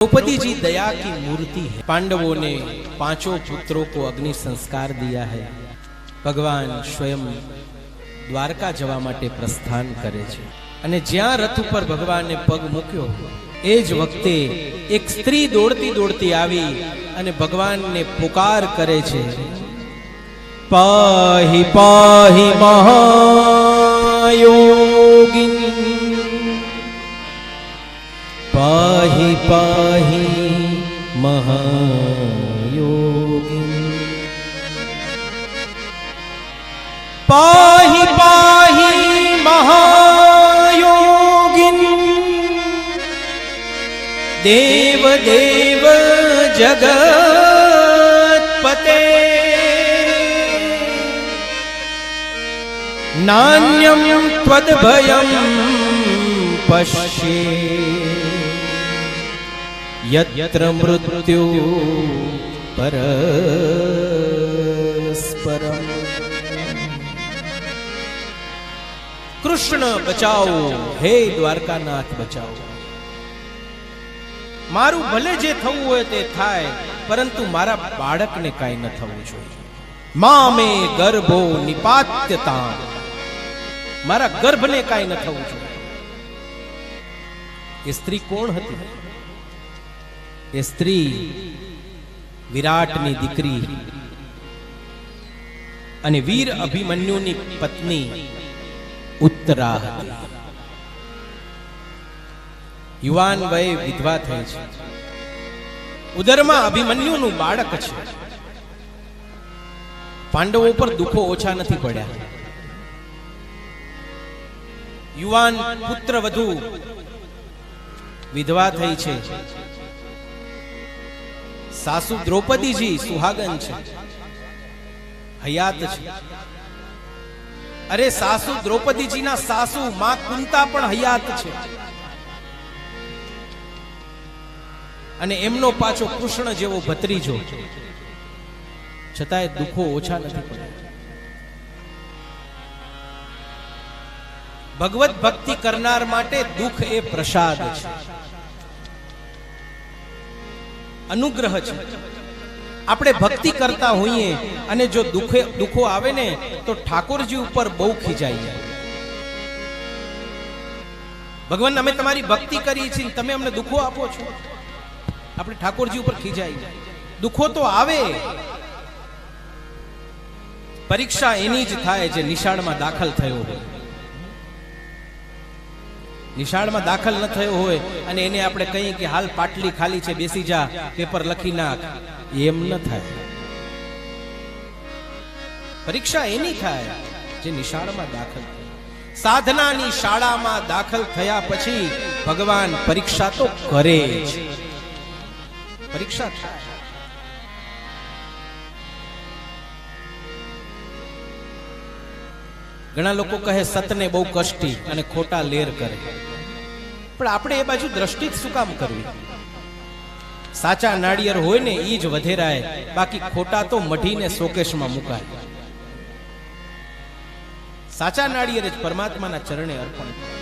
द्रौपदी जी दया की मूर्ति है पांडवों ने पांचों पुत्रों को अग्नि संस्कार दिया है ભગવાન સ્વયં દ્વારકા જવા માટે પ્રસ્થાન કરે છે અને જ્યાં રથ ઉપર ભગવાને પગ મૂક્યો એ જ વખતે એક સ્ત્રી દોડતી દોડતી આવી અને ભગવાનને પુકાર કરે છે પાહી પાહી મહાયોગિન પાહી પાહી મહાયોગી પાહી પાહી મહાયોગી દેવ દેવ જગતપતે નાન્યમ ત્વદભયમ પશ્યે યત્ર મૃત્યુ પરસ્પરમ કૃષ્ણ બચાવો હે દ્વારકાનાથ બચાવો મારું ભલે જે થવું હોય તે થાય, પરંતુ મારા બાળકને કાંઈ ન થવું જોઈએ. મામે ગર્ભો નિપાત્યતા મારા ગર્ભને કાંઈ ન થવું જોઈએ. એ સ્ત્રી કોણ હતી? એ સ્ત્રી વિરાટની દીકરી અને વીર અભિમન્યુની પત્ની ઉત્તરા યુવાન વયે વિધવા થઈ છે. ઉદરમાં અભિમન્યુનું બાળક છે. પાંડવો પર દુઃખો ઓછા નથી પડ્યા. યુવાન પુત્ર વધુ વિધવા થઈ છે. સાસુ દ્રૌપદીજી સુહાગન છે. હયાત છે. અરે સાસુ દ્રૌપદીજીના સાસુ માં કુંતા પણ હયાત છે. અને એમનો પાછો કૃષ્ણ જેવો ભત્રીજો. છતાંય દુઃખો ઓછા નથી પડ્યા ભગવત ભક્તિ કરનાર માટે દુઃખ એ પ્રસાદ છે. અનુગ્રહ છે. આપણે ભક્તિ કરતા હોઈએ અને જો દુઃખે, દુઃખો આવે ને, તો ઠાકોરજી ઉપર બહુ ખીજાઈ જાય ભગવાન, અમે તમારી ભક્તિ કરીએ છીએ તમે અમને દુઃખો આપો છો. આપણે ઠાકોરજી ઉપર ખીજાઈ જાય દુઃખો તો આવે. પરીક્ષા એની જ થાય જે નિશાળમાં દાખલ થયો હોય. નિશાળમાં દાખલ ન થયો હોય અને એને આપણે કહીએ કે હાલ પાટલી ખાલી છે, બેસી જા, પેપર લખી નાખ. એમ ન થાય. પરીક્ષા એની થાય જે નિશાળમાં દાખલ સાધનાની શાળામાં દાખલ થયા પછી ભગવાન પરીક્ષા તો કરે છે પરીક્ષા ઘણા લોકો કહે, સતને બહુ કષ્ટી અને ખોટા લેર કરે. પણ આપણે એ બાજુ દ્રષ્ટિ જ શું કામ કરવી? સાચા નાળિયેર હોય ને એ જ વધેરાય. બાકી ખોટા તો મઢીને શોકેશમાં મુકાય. સાચા નાળિયેર જ પરમાત્માના ચરણે અર્પણ. કરે